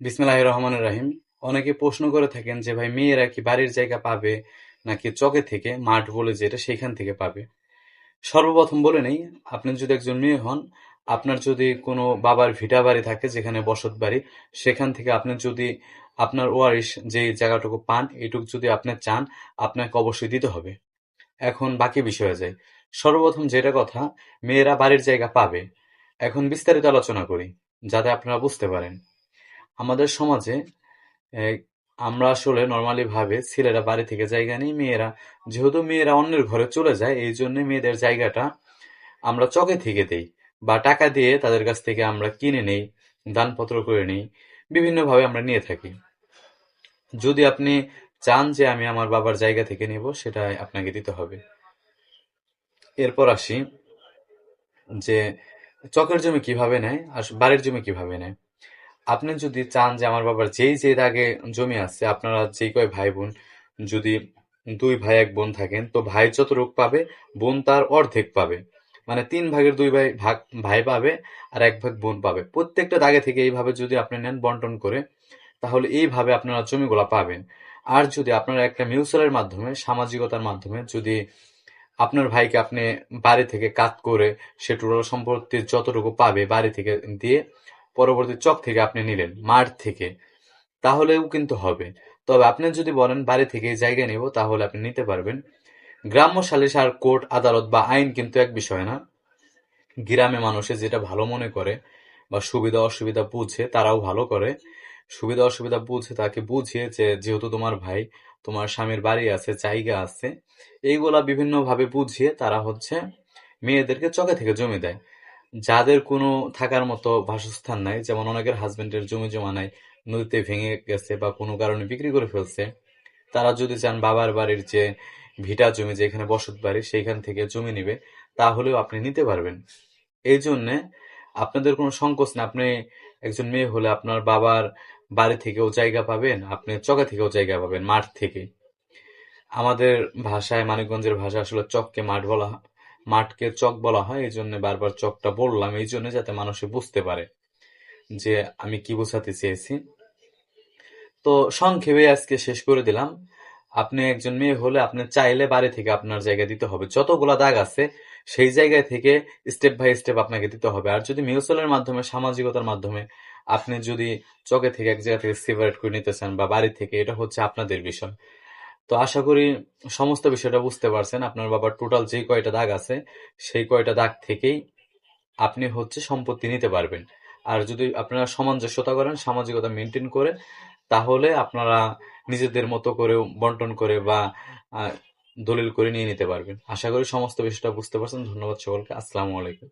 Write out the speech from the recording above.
বিসমিল্লাহির রহমানির রাহিম। অনেকে প্রশ্ন করে থাকেন যে, ভাই, মেয়েরা কি বাড়ির জায়গা পাবে নাকি চকে থেকে মাঠ বলে যেটা সেখান থেকে পাবে? সর্বপ্রথম বলে নেই, আপনি যদি একজন মেয়ে হন, আপনার যদি কোনো বাবার ভিটা বাড়ি থাকে যেখানে বসত বাড়ি, সেখান থেকে আপনি যদি আপনার ওয়ারিশ যে জায়গাটুকু পান এটুকু যদি আপনি চান, আপনাকে অবশ্যই দিতে হবে। এখন বাকি বিষয়ে যাই। সর্বপ্রথম যেটা কথা, মেয়েরা বাড়ির জায়গা পাবে। এখন বিস্তারিত আলোচনা করি, যাতে আপনারা বুঝতে পারেন। আমাদের সমাজে আমরা আসলে নর্মালি ভাবে ছেলেরা বাড়ি থেকে জায়গা নেই, মেয়েরা, যেহেতু মেয়েরা অন্যের ঘরে চলে যায়, এই জন্য মেয়েদের জায়গাটা আমরা চকে থেকে দেই বা টাকা দিয়ে তাদের কাছ থেকে আমরা কিনে নেই, দানপত্র করে নিই, বিভিন্নভাবে আমরা নিয়ে থাকি। যদি আপনি চান যে আমি আমার বাবার জায়গা থেকে নেব সেটা আপনাকে দিতে হবে। এরপর আসি যে চকের জমি কীভাবে নেয়, আর বাড়ির জমি কীভাবে নেয়। আপনি যদি চান যে আমার বাবার যেই যে দাগে জমি আছে, আপনারা যেই কয় ভাই বোন যদি দুই ভাই, এক বোন থাকেন, তো ভাই যতটুক পাবে, বোন তার অর্ধেক পাবে। মানে তিন ভাগের দুই ভাই, ভাগ, ভাই পাবে আর এক ভাগ বোন পাবে। প্রত্যেকটা দাগে থেকে এইভাবে যদি আপনি নেন বন্টন করে, তাহলে এইভাবে আপনারা জমিগুলা পাবেন। আর যদি আপনারা একটা মিউচুয়ালের মাধ্যমে, সামাজিকতার মাধ্যমে যদি আপনার ভাইকে আপনি বাড়ি থেকে কাত করে সে টোটাল সম্পত্তির যতটুকু পাবে বাড়ি থেকে দিয়ে পরবর্তী চক থেকে আপনি নিলেন, মাঠ থেকে। তাহলেও কিন্তু হবে। তবে আপনি যদি বলেন, বাড়ি থেকে জায়গা নেব, তাহলে আপনি নিতে পারবেন। গ্রাম্য সালিশ আর কোর্ট আদালত বা আইন কিন্তু এক বিষয় না। গ্রামে মানুষে যেটা ভালো মনে করে বা সুবিধা অসুবিধা বুঝে, তারাও ভালো করে। সুবিধা অসুবিধা বুঝে তাকে বুঝিয়ে যে, যেহেতু তোমার ভাই, তোমার স্বামীর বাড়ি আছে, জায়গা আছে, এইগুলা বিভিন্নভাবে বুঝিয়ে তারা হচ্ছে মেয়েদেরকে চকে থেকে জমি দেয়। যাদের কোনো থাকার মতো বাসস্থান নাই, যেমন অনেকের হাজবেন্ডের জমি জমা নাই, নদীতে ভেঙে গেছে বা কোনো কারণে বিক্রি করে ফেলছে, তারা যদি চান বাবার বাড়ির যে ভিটা জমি যেখানে বসত বাড়ি সেইখান থেকে জমি নিবে, তাহলেও আপনি নিতে পারবেন। এই জন্যে আপনাদের কোনো সংকোচ না, আপনি একজন মেয়ে হলে আপনার বাবার বাড়ি থেকেও জায়গা পাবেন, আপনি চকা থেকেও জায়গা পাবেন, মাঠ থেকে। আমাদের ভাষায়, মানিকগঞ্জের ভাষা আসলে চককে মাঠ বলা মাঠকে চক বলা হয় এই জন্য বারবার চকটা বললাম এই জন্য যাতে মানুষে বুঝতে পারে যে আমি কি বোঝাতে চেয়েছি। তো সংক্ষেপে আজকে শেষ করে দিলাম। আপনি একজন মেয়ে হলে আপনি চাইলে বাড়ি থেকে আপনার জায়গা দিতে হবে। যতগুলা দাগ আছে, সেই জায়গায় থেকে স্টেপ বাই স্টেপ আপনাকে দিতে হবে। আর যদি মিউচুয়ালের মাধ্যমে, সামাজিকতার মাধ্যমে আপনি যদি চকে থেকে এক জায়গা থেকে সেপারেট করে নিতে চান বা বাড়ি থেকে, এটা হচ্ছে আপনাদের বিষয়। তো আশা করি সমস্ত বিষয়টা বুঝতে পারছেন। আপনার বাবার টোটাল যে কয়টা দাগ আছে, সেই কয়টা দাগ থেকেই আপনি হচ্ছে সম্পত্তি নিতে পারবেন। আর যদি আপনারা সামঞ্জস্যতা করেন, সামাজিকতা মেনটেন করে, তাহলে আপনারা নিজেদের মতো করে বন্টন করে বা দলিল করে নিয়ে নিতে পারবেন। আশা করি সমস্ত বিষয়টা বুঝতে পারছেন। ধন্যবাদ সকলকে। আসসালামু আলাইকুম।